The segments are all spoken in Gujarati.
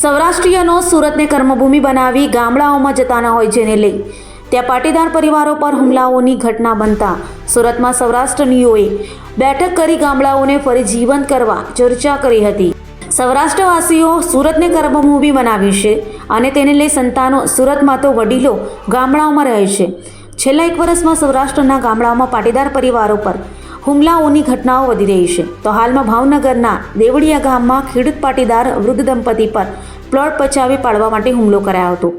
સૌરાષ્ટ્રીયનો સુરતને કર્મભૂમિ બનાવી ગામડાઓમાં જતાના હોય જેને લઈ. ત્યાં પાટીદાર પરિવારો પર હુમલાઓની ઘટના બનતા સુરતમાં સૌરાષ્ટ્રનીઓએ બેઠક કરી ગામડાઓને ફરી જીવંત કરવા ચર્ચા કરી હતી. સૌરાષ્ટ્રવાસીઓ સુરતને કર્મભૂમિ બનાવી છે અને તેને લઈ સંતાનો સુરતમાં તો વડીલો ગામડાઓમાં રહે છે. છેલ્લા એક વર્ષમાં સૌરાષ્ટ્રના ગામડાઓમાં પાટીદાર પરિવારો પર હુમલાઓની ઘટનાઓ વધી રહી છે. તો હાલમાં ભાવનગરના દેવળિયા ગામમાં ખેડૂત પાટીદાર વૃદ્ધ દંપતી પર પ્લોટ પચાવી પાડવા માટે હુમલો કરાયો હતો.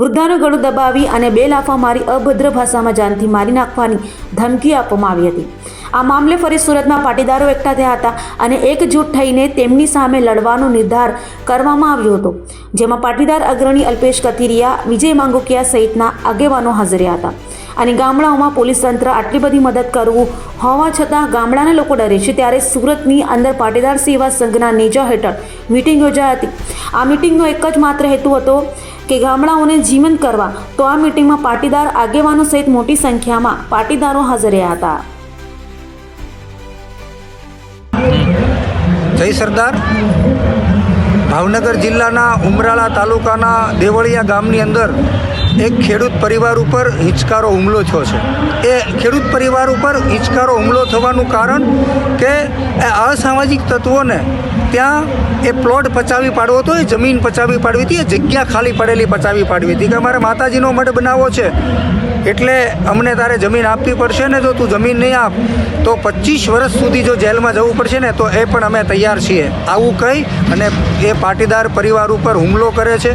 વૃદ્ધાનું ગળું દબાવી અને બે લાફા મારી અભદ્ર ભાષામાં જાનથી મારી નાખવાની ધમકી આપવામાં આવી હતી. આ મામલે ફરી સુરતમાં પાટીદારો એકઠા થયા હતા અને એકજૂટ થઈને તેમની સામે લડવાનો નિર્ધાર કરવામાં આવ્યો હતો, જેમાં પાટીદાર અગ્રણી અલ્પેશ કથિરિયા, વિજય માંગુકિયા સહિતના આગેવાનો હાજર હતા. અને ગામડાઓમાં પોલીસ તંત્ર આટલી બધી મદદ કરવું હોવા છતાં ગામડાના લોકો ડરે છે ત્યારે સુરતની અંદર પાટીદાર સેવા સંઘના નેજા હેઠળ મિટિંગ યોજાઈ હતી. આ મિટિંગનો એક જ માત્ર હેતુ હતો કે ગામડાઓને જીવંત કરવા. તો આ મિટિંગમાં પાટીદાર આગેવાનો સહિત મોટી સંખ્યામાં પાટીદારો હાજર રહ્યા હતા. જય સરદાર. ભાવનગર જિલ્લાના ઉમરાળા તાલુકાના દેવળિયા ગામની અંદર એક ખેડૂત પરિવાર ઉપર હિંચકારો હુમલો થયો છે. એ ખેડૂત પરિવાર ઉપર હિંચકારો હુમલો થવાનું કારણ કે એ અસામાજિક તત્વોને ત્યાં એ પ્લોટ પચાવી પાડવો હતો, એ જમીન પચાવી પાડવી હતી, એ જગ્યા ખાલી પડેલી પચાવી પાડવી હતી. કે અમારે માતાજીનો મઢ બનાવવો છે, એટલે અમને તારે જમીન આપવી પડશે ને જો તું જમીન નહીં આપ. તો પચીસ વર્ષ સુધી જો જેલમાં જવું પડશે ને તો એ પણ અમે તૈયાર છીએ. આવું કહી અને એ પાટીદાર પરિવાર ઉપર હુમલો કરે છે.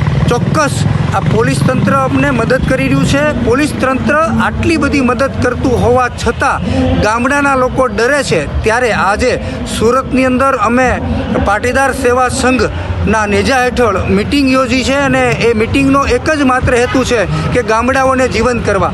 ચોક્કસ આ પોલીસ તંત્ર અમને મદદ કરી રહ્યું છે. પોલીસ તંત્ર આટલી બધી મદદ કરતું હોવા છતાં ગામડાના લોકો ડરે છે. ત્યારે આજે સુરતની અંદર અમે પાટીદાર સેવા સંઘના નેજા હેઠળ મિટિંગ યોજી છે અને એ મિટિંગનો એક જ માત્ર હેતુ છે કે ગામડાઓને જીવંત કરવા.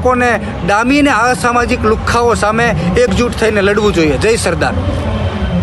લોકોને ડામીને અસામાજિક લુખ્ખાઓ સામે એકજૂટ થઈને લડવું જોઈએ. જય સરદાર.